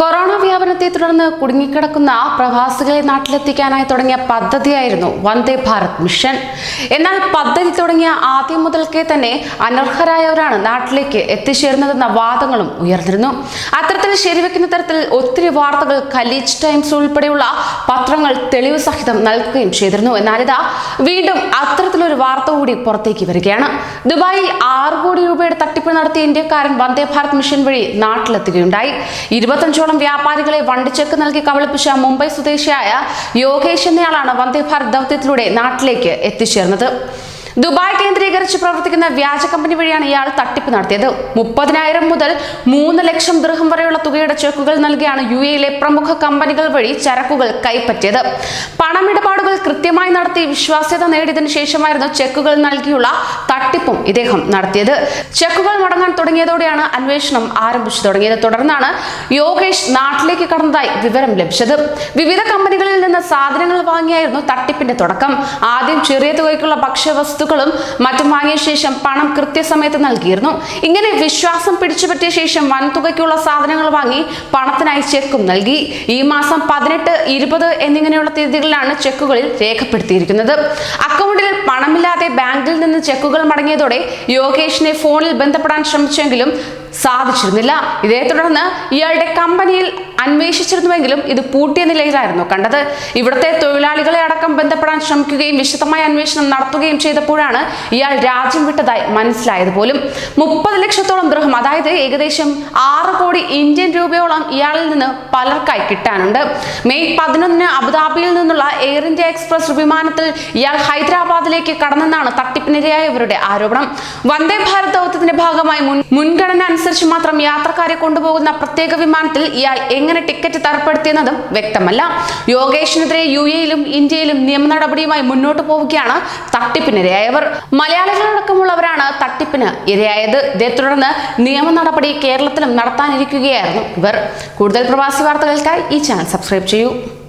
Corona വ്യാപനത്തെ തുടർന്ന് കുടുങ്ങിക്കിടക്കുന്ന പ്രവാസികളെ നാട്ടിലെത്തിക്കാനായി തുടങ്ങിയ പദ്ധതിയായിരുന്നു വന്ദേ ഭാരത് മിഷൻ. എന്നാൽ പദ്ധതി തുടങ്ങിയ ആദ്യം മുതൽക്കേ തന്നെ അനർഹരായവരാണ് നാട്ടിലേക്ക് എത്തിച്ചേരുന്നതെന്ന വാദങ്ങളും ഉയർന്നിരുന്നു. അത്തരത്തിൽ ശരിവെക്കുന്ന തരത്തിൽ ഒത്തിരി വാർത്തകൾ ഖലീജ് ടൈംസ് ഉൾപ്പെടെയുള്ള പത്രങ്ങൾ തെളിവ് സഹിതം നൽകുകയും ചെയ്തിരുന്നു. എന്നാൽ ഇതാ വീണ്ടും അത്തരത്തിലൊരു വാർത്ത കൂടി പുറത്തേക്ക് വരികയാണ്. ദുബായിൽ ആറ് കോടി രൂപയുടെ തട്ടിപ്പ് നടത്തിയ ഇന്ത്യക്കാരൻ വന്ദേ ഭാരത് മിഷൻ വഴി നാട്ടിലെത്തുകയുണ്ടായി. ഇരുപത്തഞ്ചോളം വ്യാപാരികളെ വണ്ടിച്ചെക്ക് നൽകി കബളിപ്പിച്ച മുംബൈ സ്വദേശിയായ യോഗേഷ് എന്നയാളാണ് വന്ദേ ഭാരത് ദൗത്യത്തിലൂടെ നാട്ടിലേക്ക് എത്തിച്ചേർന്നത്. ദുബായ് കേന്ദ്രീകരിച്ച് പ്രവർത്തിക്കുന്ന വ്യാജ കമ്പനി വഴിയാണ് ഇയാൾ തട്ടിപ്പ് നടത്തിയത്. മുപ്പതിനായിരം മുതൽ മൂന്ന് ലക്ഷം ദൃഹം വരെയുള്ള തുകയുടെ ചെക്കുകൾ നൽകിയാണ് യു എയിലെ പ്രമുഖ കമ്പനികൾ വഴി ചരക്കുകൾ കൈപ്പറ്റിയത്. പണമിടപാടുകൾ കൃത്യമായി നടത്തി വിശ്വാസ്യത നേടിയതിനു ശേഷമായിരുന്നു ചെക്കുകൾ നൽകിയുള്ള തട്ടിപ്പും ഇദ്ദേഹം നടത്തിയത്. ചെക്കുകൾ മടങ്ങാൻ തുടങ്ങിയതോടെയാണ് അന്വേഷണം ആരംഭിച്ചു തുടങ്ങിയത്. തുടർന്നാണ് യോഗേഷ് നാട്ടിലേക്ക് കടന്നതായി വിവരം ലഭിച്ചത്. വിവിധ കമ്പനികളിൽ നിന്ന് സാധനങ്ങൾ വാങ്ങിയായിരുന്നു തട്ടിപ്പിന്റെ തുടക്കം. ആദ്യം ചെറിയ തുകയ്ക്കുള്ള ഭക്ഷ്യവസ്തുക്കളും മറ്റും വാങ്ങിയ ശേഷം പണം കൃത്യസമയത്ത് നൽകിയിരുന്നു. ഇങ്ങനെ വിശ്വാസം പിടിച്ചുപറ്റിയ ശേഷം വൻതുകയ്ക്കുള്ള സാധനങ്ങൾ വാങ്ങി പണത്തിനായി ചെക്കും നൽകി. ഈ മാസം പതിനെട്ട് ഇരുപത് എന്നിങ്ങനെയുള്ള തീയതികളിലാണ് ചെക്കുകളിൽ രേഖപ്പെടുത്തിയിരിക്കുന്നത്. അക്കൗണ്ടിൽ പണമില്ലാതെ ബാങ്കിൽ നിന്ന് ചെക്കുകൾ മടങ്ങിയതോടെ യോഗേഷിനെ ഫോണിൽ ബന്ധപ്പെടാൻ ശ്രമിച്ചെങ്കിലും സാധിച്ചിരുന്നില്ല. ഇതേ തുടർന്ന് ഇയാളുടെ കമ്പനിയിൽ അന്വേഷിച്ചിരുന്നുവെങ്കിലും ഇത് പൂട്ടിയ നിലയിലായിരുന്നു. കണ്ടത് ഇവിടുത്തെ തൊഴിലാളികളെ അടക്കം ബന്ധപ്പെടാൻ ശ്രമിക്കുകയും വിശദമായ അന്വേഷണം നടത്തുകയും ചെയ്തപ്പോഴാണ് ഇയാൾ രാജ്യം വിട്ടതായി മനസ്സിലായത് പോലും. മുപ്പത് ലക്ഷത്തോളം ദൃഹം അതായത് ഏകദേശം ആറ് കോടി ഇന്ത്യൻ രൂപയോളം ഇയാളിൽ നിന്ന് പലർക്കായി കിട്ടാനുണ്ട്. മെയ് പതിനൊന്നിന് അബുദാബിയിൽ നിന്നുള്ള എയർ ഇന്ത്യ എക്സ്പ്രസ് വിമാനത്തിൽ ഇയാൾ ഹൈദരാബാദിലേക്ക് കടന്നെന്നാണ് തട്ടിപ്പിനിരയായവരുടെ ആരോപണം. വന്ദേ ഭാരത് ദൗത്യത്തിന്റെ ഭാഗമായി മുൻ മുൻഗണന അനുസരിച്ച് മാത്രം യാത്രക്കാരെ കൊണ്ടുപോകുന്ന പ്രത്യേക വിമാനത്തിൽ ഇയാൾ എങ്ങനെ ടിക്കറ്റ് തർപ്പെടുത്തിയെന്നതും വ്യക്തമല്ല. യോഗേഷിനെതിരെ യു എയിലും ഇന്ത്യയിലും നിയമ നടപടിയുമായി മുന്നോട്ട് പോവുകയാണ് തട്ടിപ്പിനിരയായവർ. മലയാളികളടക്കമുള്ളവരാണ് തട്ടിപ്പിന് ഇരയായത്. ഇതേ തുടർന്ന് നിയമ നടപടി കേരളത്തിലും നടത്താനിരിക്കുകയായിരുന്നു ഇവർ. കൂടുതൽ പ്രവാസി വാർത്തകൾക്കായി ഈ ചാനൽ സബ്സ്ക്രൈബ് ചെയ്യൂ.